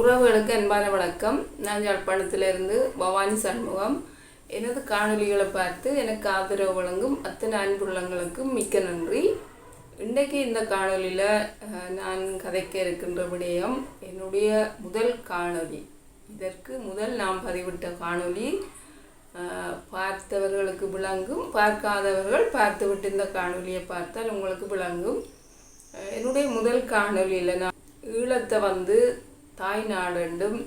உறவுகளுக்கு அன்பான வணக்கம். நான் யாழ்ப்பாணத்திலிருந்து பவானி சண்முகம். எனது காணொலிகளை பார்த்து எனக்கு ஆதரவு வழங்கும் அத்தனை அன்புள்ளங்களுக்கும் மிக்க நன்றி. இன்றைக்கு இந்த காணொலியில் நான் கதைக்க இருக்கின்ற விடயம் என்னுடைய முதல் காணொலி இதற்கு முதல் நாம் பதிவிட்ட காணொலி பார்த்தவர்களுக்கு விளங்கும் பார்க்காதவர்கள் பார்த்துவிட்டு இந்த காணொலியை பார்த்தால் உங்களுக்கு விளங்கும். என்னுடைய முதல் காணொலியில் நான் ஈழத்தை வந்து தாய் நாடெண்டும்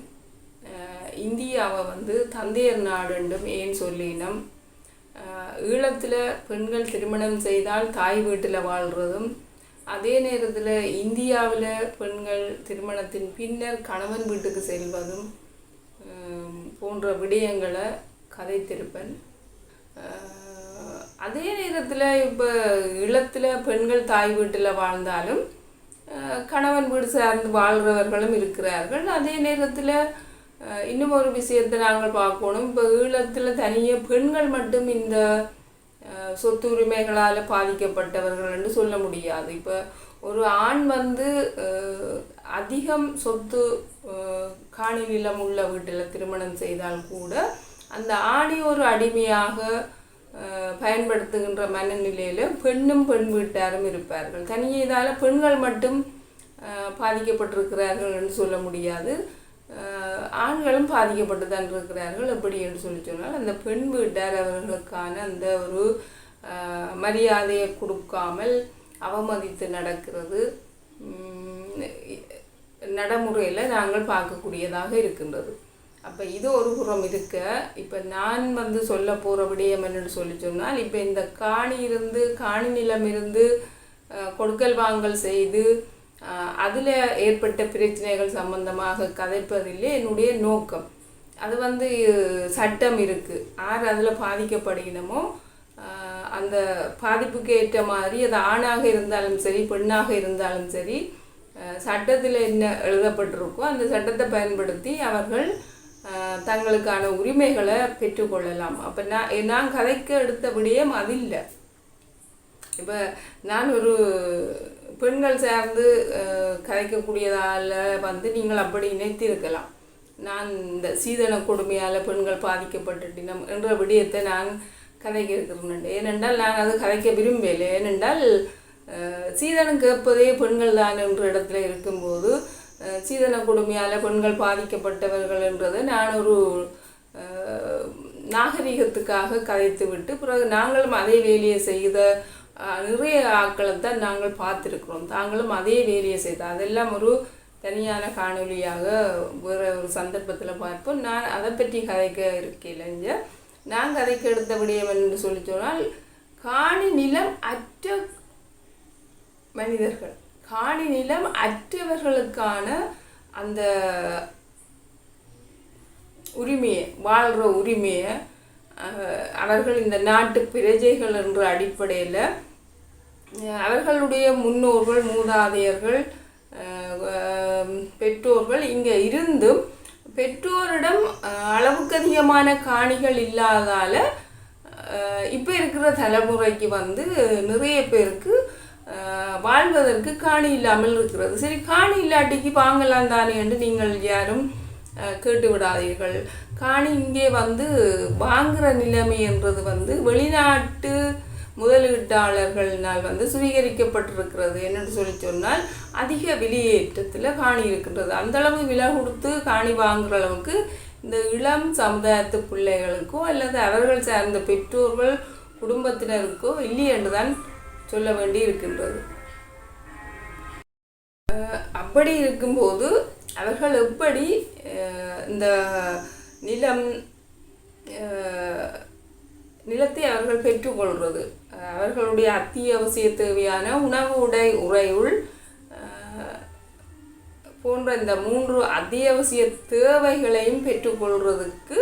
இந்தியாவை வந்து தந்தையர் நாடெண்டும் ஏன் சொல்லினோம்? ஈழத்தில் பெண்கள் திருமணம் செய்தால் தாய் வீட்டில் வாழ்கிறதும் அதே நேரத்தில் இந்தியாவில் பெண்கள் திருமணத்தின் பின்னர் கணவன் வீட்டுக்கு செல்வதும் போன்ற விடயங்களை கதைத்திருப்பேன். அதே நேரத்தில் இப்போ ஈழத்தில் பெண்கள் தாய் வீட்டில் வாழ்ந்தாலும் கணவன் வீடு சார்ந்து வாழ்கிறவர்களும் இருக்கிறார்கள். அதே நேரத்தில் இன்னும் ஒரு விஷயத்தை நாங்கள் பார்க்கணும். இப்போ ஈழத்தில் தனியாக பெண்கள் மட்டும் இந்த சொத்து உரிமைகளால் பாதிக்கப்பட்டவர்கள் என்று சொல்ல முடியாது. இப்போ ஒரு ஆண் வந்து அதிகம் சொத்து காணி நிலம் உள்ள வீட்டில் திருமணம் செய்தால் கூட அந்த ஆணி ஒரு அடிமையாக பயன்படுத்துகின்ற மனநிலையில் பெண்ணும் பெண் வீட்டாரும் இருப்பார்கள். தனியே இதால் பெண்கள் மட்டும் பாதிக்கப்பட்டிருக்கிறார்கள் என்று சொல்ல முடியாது. ஆண்களும் பாதிக்கப்பட்டு தான் இருக்கிறார்கள் எப்படி என்று சொல்லி சொன்னால் அந்த பெண் வீட்டார் அவர்களுக்கான அந்த ஒரு மரியாதையை கொடுக்காமல் அவமதித்து நடக்கிறது. நடைமுறையில் நாங்கள் பார்க்கக்கூடியதாக இருக்கின்றது. அப்போ இது ஒரு புறம் இருக்க. இப்போ நான் வந்து சொல்ல போகிற விடயம் என்னென்னு சொல்லி சொன்னால் இப்போ இந்த காணி இருந்து காணி நிலம் இருந்து கொடுக்கல் வாங்கல் செய்து அதில் ஏற்பட்ட பிரச்சனைகள் சம்பந்தமாக கதைப்பதிலே என்னுடைய நோக்கம். அது வந்து சட்டம் இருக்குது யார் அதில் பாதிக்கப்படுகிறமோ அந்த பாதிப்புக்கு ஏற்ற மாதிரி அது ஆணாக இருந்தாலும் சரி பெண்ணாக இருந்தாலும் சரி சட்டத்தில் என்ன எழுதப்பட்டிருக்கோ அந்த சட்டத்தை பயன்படுத்தி அவர்கள் தங்களுக்கான உரிமைகளை பெற்றுக்கொள்ளலாம். அப்போ நான் நான் கதைக்க எடுத்த விடயம் அது இல்லை இப்போ நான் ஒரு பெண்கள் சேர்ந்து கதைக்கக்கூடியதால் வந்து நீங்கள் அப்படி நினைத்திருக்கலாம். நான் இந்த சீதன கொடுமையால் பெண்கள் பாதிக்கப்பட்டுட்டினம் என்ற விடயத்தை நான் கதைக்க இருக்கிறேன் ஏனென்றால் நான் அது கதைக்க விரும்பலை ஏனென்றால் சீதனம் கேட்பதே பெண்கள் தான் என்ற இடத்துல இருக்கும்போது சீதன கொடுமையால் பெண்கள் பாதிக்கப்பட்டவர்கள் என்றதை நான் ஒரு நாகரிகத்துக்காக கதைத்து விட்டு பிறகு நாங்களும் அதே வேலையை செய்த நிறைய ஆட்களை தான் நாங்கள் பார்த்துருக்குறோம். தாங்களும் அதே வேலையை செய்த அதெல்லாம் ஒரு தனியான காணொளியாக வேறு ஒரு சந்தர்ப்பத்தில் பார்ப்போம். நான் அதை பற்றி கதைக்க இருக்கையிலங்க நான் கதைக்கு எடுத்த விடயம் என்று சொல்லி சொன்னால் காணி நிலம் அற்ற மனிதர்கள். காணி நிலம் அற்றவர்களுக்கான அந்த உரிமையை வாழ்கிற உரிமையை அவர்கள் இந்த நாட்டு பிரஜைகள் என்ற அடிப்படையில் அவர்களுடைய முன்னோர்கள் மூதாதையர்கள் பெற்றோர்கள் இங்கே இருந்தும் பெற்றோரிடம் அளவுக்கு அதிகமான காணிகள் இல்லாதால் இப்போ இருக்கிற தலைமுறைக்கு வந்து நிறைய பேருக்கு வாழ்வதற்கு காணி இல்லாமல் இருக்கிறது. சரி காணி இல்லாட்டிக்கு வாங்கலாம் தானே என்று நீங்கள் யாரும் கேட்டு விடாதீர்கள் காணி இங்கே வந்து வாங்குகிற நிலைமை என்றது வந்து வெளிநாட்டு முதலீட்டாளர்களினால் வந்து சுவீகரிக்கப்பட்டிருக்கிறது என்னென்னு சொல்லி சொன்னால் அதிக வெளியேற்றத்தில் காணி இருக்கின்றது. அந்த அளவு விலை கொடுத்து காணி வாங்குகிற அளவுக்கு இந்த இளம் சமுதாயத்து பிள்ளைகளுக்கோ அல்லது அவர்கள் சார்ந்த பெற்றோர்கள் குடும்பத்தினருக்கோ இல்லை என்று தான் சொல்ல வேண்டி இருக்கின்றது. அஹ் அப்படி இருக்கும்போது அவர்கள் எப்படி அஹ், இந்த நிலம் நிலத்தை அவர்கள் பெற்றுக்கொள்வது? அவர்களுடைய அத்தியாவசிய தேவையான உணவு உடை உறையுள் போன்ற இந்த மூன்று அத்தியாவசிய தேவைகளையும் பெற்றுக்கொள்வதற்கு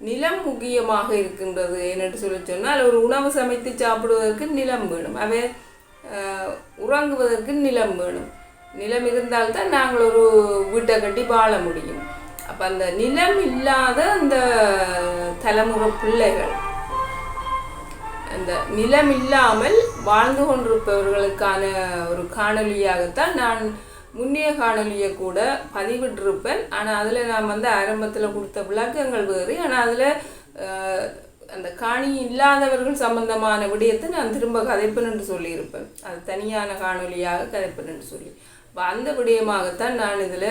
நிலம் முக்கியமாக இருக்கின்றது என்று சொல்லி சொன்னால் ஒரு உணவு சமைத்து சாப்பிடுவதற்கு நிலம் வேணும். அவை உறங்குவதற்கு நிலம் வேணும். நிலம் இருந்தால்தான் நாங்கள் ஒரு வீட்டை கட்டி வாழ முடியும். அப்போ அந்த நிலம் இல்லாத அந்த தலைமுறை பிள்ளைகள் அந்த நிலம் இல்லாமல் வாழ்ந்து கொண்டிருப்பவர்களுக்கான ஒரு காணொளியாகத்தான் நான் முன்னைய காணொலியை கூட பதிவிட்டிருப்பேன். ஆனால் அதில் நான் வந்து ஆரம்பத்தில் கொடுத்த விளக்கங்கள் வேறு. ஆனால் அதில் அந்த காணி இல்லாதவர்கள் சம்பந்தமான விடயத்தை நான் திரும்ப கதைப்பேன் என்று சொல்லியிருப்பேன். அது தனியான காணொலியாக கதைப்பேன் என்று சொல்லி. இப்போ அந்த விடயமாகத்தான் நான் இதில்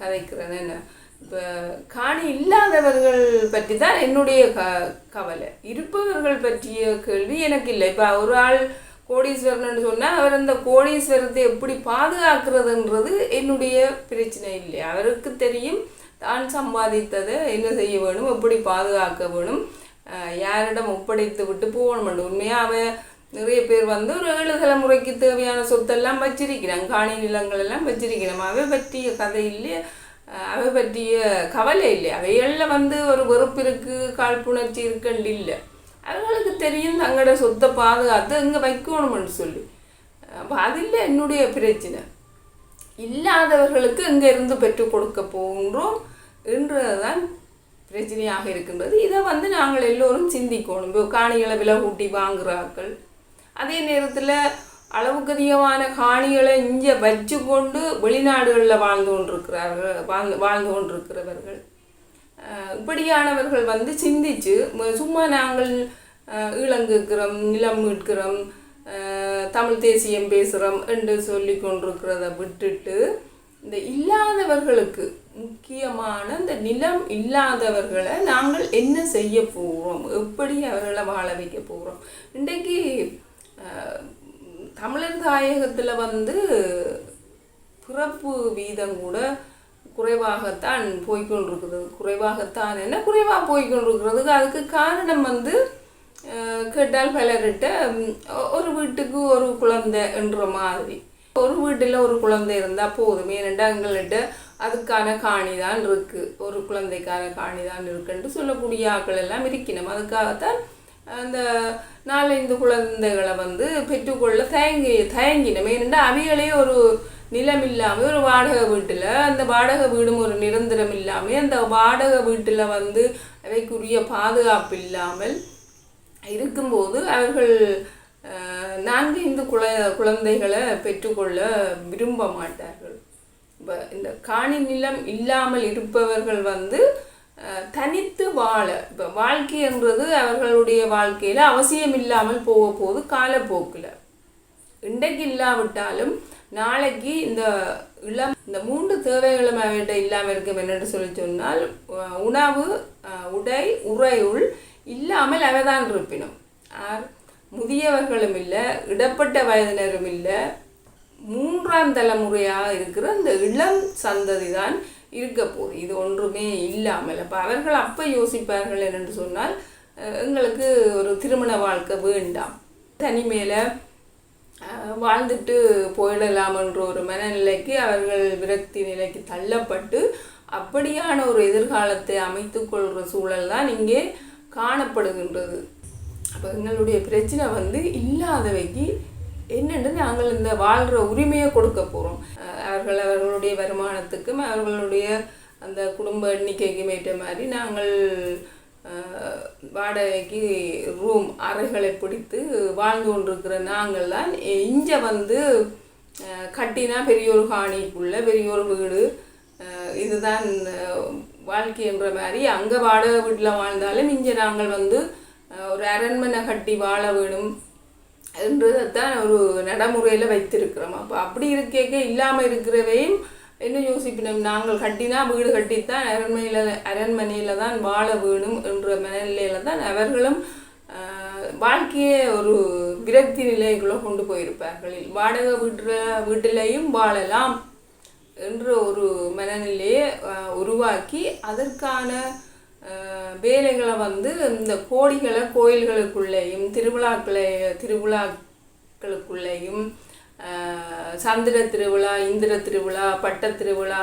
கதைக்கிறேன். என்ன? இப்போ காணி இல்லாதவர்கள் பற்றி தான் என்னுடைய க கவலை. இருப்பவர்கள் பற்றிய கேள்வி எனக்கு இல்லை. இப்போ ஒரு ஆள் கோடீஸ்வரன் சொன்னால் அவர் அந்த கோடீஸ்வரத்தை எப்படி பாதுகாக்கிறதுன்றது என்னுடைய பிரச்சனை இல்லை. அவருக்கு தெரியும் தான் சம்பாதித்ததை என்ன செய்ய வேணும் எப்படி பாதுகாக்க வேணும் யாரிடம் ஒப்படைத்து விட்டு போகணும். உண்மையாக அவன் நிறைய பேர் வந்து ஒரு ஏழு தலைமுறைக்கு தேவையான சொத்தெல்லாம் வச்சிருக்கிறான் காணி நிலங்கள் எல்லாம் வச்சிருக்கிறான் அவை பற்றிய கதை இல்லையே அவை பற்றிய கவலை இல்லை. அவைகளில் வந்து ஒரு வெறுப்பு இருக்குது காழ்ப்புணர்ச்சி இருக்குன்னு இல்லை. அவர்களுக்கு தெரியும் தங்களோட சொத்தை பாதுகாத்து இங்கே வைக்கணும்னு சொல்லி. அப்போ அதில் என்னுடைய பிரச்சனை. இல்லாதவர்களுக்கு இங்கே இருந்து பெற்றுக் கொடுக்க போகின்றோம் என்றதுதான் பிரச்சனையாக இருக்கின்றது. இதை வந்து நாங்கள் எல்லோரும் சிந்திக்கணும். இப்போ காணிகளை விலை கூட்டி வாங்குறார்கள். அதே நேரத்தில் அளவுக்கு அதிகமான காணிகளை இங்கே வச்சு கொண்டு வெளிநாடுகளில் வாழ்ந்து கொண்டிருக்கிறார்கள் வாழ்ந்து வாழ்ந்து கொண்டிருக்கிறவர்கள். இப்படியானவர்கள் வந்து சிந்திச்சு சும்மா நாங்கள் அஹ், நிலம் மீட்கிறோம் தமிழ் தேசியம் பேசுகிறோம் என்று சொல்லி கொண்டிருக்கிறத விட்டுட்டு இந்த இல்லாதவர்களுக்கு முக்கியமான இந்த நிலம் இல்லாதவர்களை நாங்கள் என்ன செய்ய போகிறோம் எப்படி அவர்களை வாழ வைக்க போகிறோம் இன்றைக்கு தமிழர் தாயகத்தில் வந்து பிறப்பு வீதம் கூட குறைவாகத்தான் போய்க்கொண்டிருக்குது. குறைவாகத்தான் என்ன? குறைவாக போய்கொண்டிருக்கிறதுக்கு அதுக்கு காரணம் வந்து கேட்டால் பலர்கிட்ட ஒரு வீட்டுக்கு ஒரு குழந்தை என்ற மாதிரி. ஒரு வீட்டில் ஒரு குழந்தை இருந்தால் போதும். ஏனெண்டா எங்கள்கிட்ட அதுக்கான காணி தான் இருக்குது ஒரு குழந்தைக்கான காணி தான் இருக்குன்ட்டு சொல்லக்கூடிய ஆட்கள் எல்லாம் இருக்கணும் அதுக்காகத்தான் அந்த நாலஞ்சு குழந்தைகளை வந்து பெற்றுக்கொள்ள தயங்கி தயங்கினோம். ஏனென்றால் அவைகளே ஒரு நிலம் இல்லாமல் ஒரு வாடகை வீட்டில் அந்த வாடகை வீடும் ஒரு நிரந்தரம் இல்லாமல் அந்த வாடகை வீட்டில் வந்து அவைக்குரிய பாதுகாப்பு இல்லாமல் இருக்கும்போது அவர்கள் நான்கு ஐந்து குழ குழந்தைகளை பெற்றுக்கொள்ள விரும்ப மாட்டார்கள். இப்போ இந்த காணி நிலம் இல்லாமல் இருப்பவர்கள் வந்து தனித்து வாழ இப்போ வாழ்க்கை என்றது அவர்களுடைய வாழ்க்கையில் அவசியம் இல்லாமல் போக போகுது காலப்போக்கில். இன்றைக்கு இல்லாவிட்டாலும் நாளைக்கு இந்த இளம் இந்த மூன்று தேவைகளும் அவர்கிட்ட இல்லாமல் இருக்கும் என்னென்று சொல்லி சொன்னால் உணவு உடை உறையுள் இல்லாமல் அவதான் இருப்பினும். ஆர் முதியவர்களும் இல்லை இடப்பட்ட வயதினரும் இல்லை மூன்றாம் தலைமுறையாக இருக்கிற அந்த இளம் சந்ததி தான் இருக்க போகுது இது ஒன்றுமே இல்லாமல். அப்போ அவர்கள் அப்போ யோசிப்பார்கள் என்று சொன்னால் எங்களுக்கு ஒரு திருமண வாழ்க்கை வேண்டாம். தனிமையில் வாழ்ந்துட்டு போயிடலாம் என்ற ஒரு மனநிலைக்கு அவர்கள் விரக்தி நிலைக்கு தள்ளப்பட்டு அப்படியான ஒரு எதிர்காலத்தை அமைத்து கொள்கிற சூழல் தான் இங்கே காணப்படுகின்றது. அப்போ எங்களுடைய பிரச்சனை வந்து இல்லாதவைக்கு என்னென்று நாங்கள் இந்த வாழ்கிற உரிமையை கொடுக்க போகிறோம் அவர்கள் அவர்களுடைய வருமானத்துக்கும் அவர்களுடைய அந்த குடும்ப எண்ணிக்கைக்கும் ஏற்ற மாதிரி நாங்கள் வாடகைக்கு ரூம் அறைகளை பிடித்து வாழ்ந்து கொண்டிருக்கிற நாங்கள் தான். இங்கே வந்து கட்டினா பெரிய ஒரு காணிக்குள்ள பெரிய ஒரு வீடு. இதுதான் வாழ்க்கைன்ற மாதிரி. அங்கே வாடகை வீட்டில் வாழ்ந்தாலும் இங்கே நாங்கள் வந்து ஒரு அரண்மனை கட்டி வாழ வேணும் என்றதைத்தான் ஒரு நடைமுறையில் வைத்திருக்கிறோம். அப்போ அப்படி இருக்கேக்க இல்லாமல் இருக்கிறவையும் என்ன யோசிப்பினோம் நாங்கள் கட்டினா வீடு கட்டித்தான் அரண்மனையில் அரண்மனையில் தான் வாழ வேணும் என்ற மனநிலையில் தான் அவர்களும் வாழ்க்கையை ஒரு விரக்தி நிலைக்குள்ளே கொண்டு போயிருப்பார்கள். வாடகை வீட்டில் வீட்டிலையும் வாழலாம் என்ற ஒரு மனநிலையை உருவாக்கி அதற்கான வேலைகளை வந்து இந்த கோடிகளை கோயில்களுக்குள்ளேயும் திருவிழாக்களை திருவிழாக்களுக்குள்ளேயும் சந்திர திருவிழா இந்திர திருவிழா பட்ட திருவிழா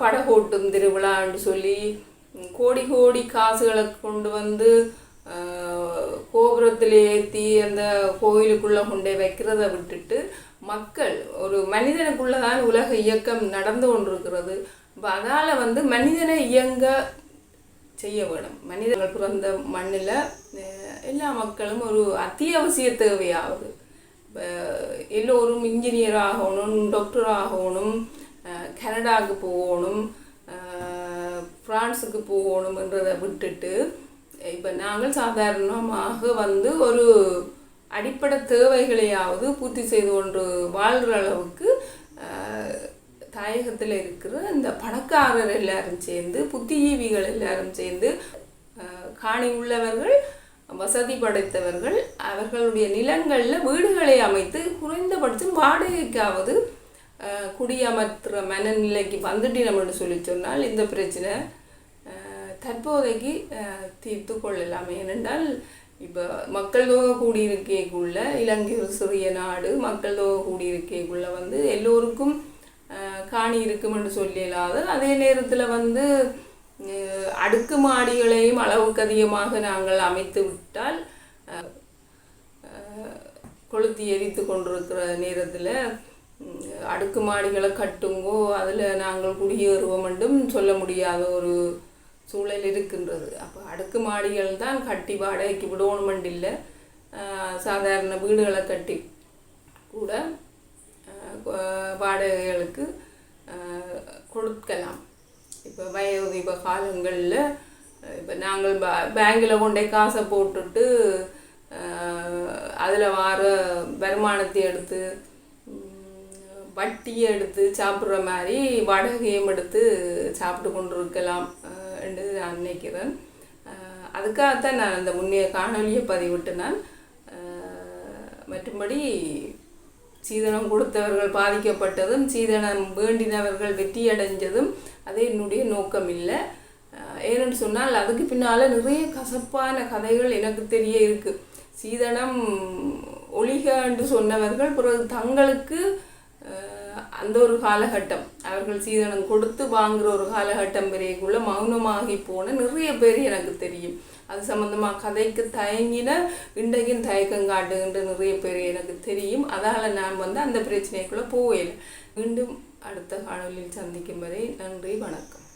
படகோட்டும் திருவிழான்னு சொல்லி கோடி கோடி காசுகளை கொண்டு வந்து கோபுரத்தில் ஏற்றி அந்த கோயிலுக்குள்ளே கொண்டே வைக்கிறத விட்டுட்டு மக்கள் ஒரு மனிதனுக்குள்ளே தான் உலக இயக்கம் நடந்து கொண்டிருக்கிறது. இப்போ அதால் வந்து மனிதனை இயங்க செய்ய வேணும். மனிதர்கள் பிறந்த மண்ணில் எல்லா மக்களும் ஒரு அத்தியாவசிய தேவையாகுது எல்லோரும் இன்ஜினியர் ஆகணும் டாக்டர் ஆகணும் கனடாவுக்கு போகணும் ஃப்ரான்ஸுக்கு பிரான்ஸுக்கு விட்டுட்டு இப்போ நாங்கள் சாதாரணமாக வந்து ஒரு அடிப்படை தேவைகளையாவது பூர்த்தி செய்து கொண்டு வாழ்கிற அளவுக்கு தாயகத்தில் இருக்கிற இந்த பணக்காரர் எல்லாரும் சேர்ந்து புத்திஜீவிகள் எல்லாரும் சேர்ந்து காணி உள்ளவர்கள் வசதி படைத்தவர்கள் அவர்களுடைய நிலங்களில் வீடுகளை அமைத்து குறைந்தபட்சம் வாடகைக்காவது குடியமர்த்துற மனநிலைக்கு வந்துட்டினோம்னு சொல்லி சொன்னால் இந்த பிரச்சனை தற்போதைக்கு தீர்த்து கொள்ளலாம். ஏனென்றால் இப்போ மக்கள் தொகை கூடியிருக்கைக்குள்ள இலங்கை ஒரு சிறிய நாடு மக்கள் தொகை கூடியிருக்கைக்குள்ள வந்து எல்லோருக்கும் காணி இருக்கும் என்று சொல்லலாது அதே நேரத்தில் வந்து அடுக்கு மாடிகளையும் அளவுக்கு அதிகமாக நாங்கள் அமைத்து விட்டால் கொளுத்தி எரித்து கொண்டிருக்கிற நேரத்தில் அடுக்கு மாடிகளை கட்டுங்கோ அதில் நாங்கள் குடியேறுவோம் என்றும் சொல்ல முடியாத ஒரு சூழல் இருக்கின்றது. அப்போ அடுக்கு மாடிகள் தான் கட்டி வாடகைக்கு விடணுமெண்டு இல்லை சாதாரண வீடுகளை கட்டி கூட வாடகைகளுக்கு கொடுக்கலாம். இப்போ வயோதிப காலங்களில் இப்போ நாங்கள் பே பேங்கில் கொண்டே காசை போட்டுட்டு அதில் வர வருமானத்தை எடுத்து வட்டியை எடுத்து சாப்பிட்ற மாதிரி வடகையும் எடுத்து சாப்பிட்டு கொண்டு இருக்கலாம் என்று நான் நினைக்கிறேன். அதுக்காகத்தான் நான் அந்த முன்னைய காணொலியை பதிவிட்டு நான். மற்றும்படி சீதனம் கொடுத்தவர்கள் பாதிக்கப்பட்டதும் சீதனம் வேண்டினவர்கள் வெற்றியடைஞ்சதும் அது என்னுடைய நோக்கம் இல்லை ஏனென்று சொன்னால் அதுக்கு பின்னால் நிறைய கசப்பான கதைகள் எனக்கு தெரிய இருக்குது சீதனம் ஒளிக என்று சொன்னவர்கள் பிறகு தங்களுக்கு அந்த ஒரு காலகட்டம் அவர்கள் சீதனம் கொடுத்து வாங்குகிற ஒரு காலகட்டம் வரைக்குள்ள மௌனமாகி போன நிறைய பேர் எனக்கு தெரியும். அது சம்மந்தமாக கதைக்கு தயங்கின இன்றைக்கும் தயக்கம் காட்டுகின்ற நிறைய பேர் எனக்கு தெரியும். அதால் நான் வந்து அந்த பிரச்சனைக்குள்ளே போவேன். மீண்டும் அடுத்த காணொலியில் சந்திக்கும் வரை நன்றி வணக்கம்.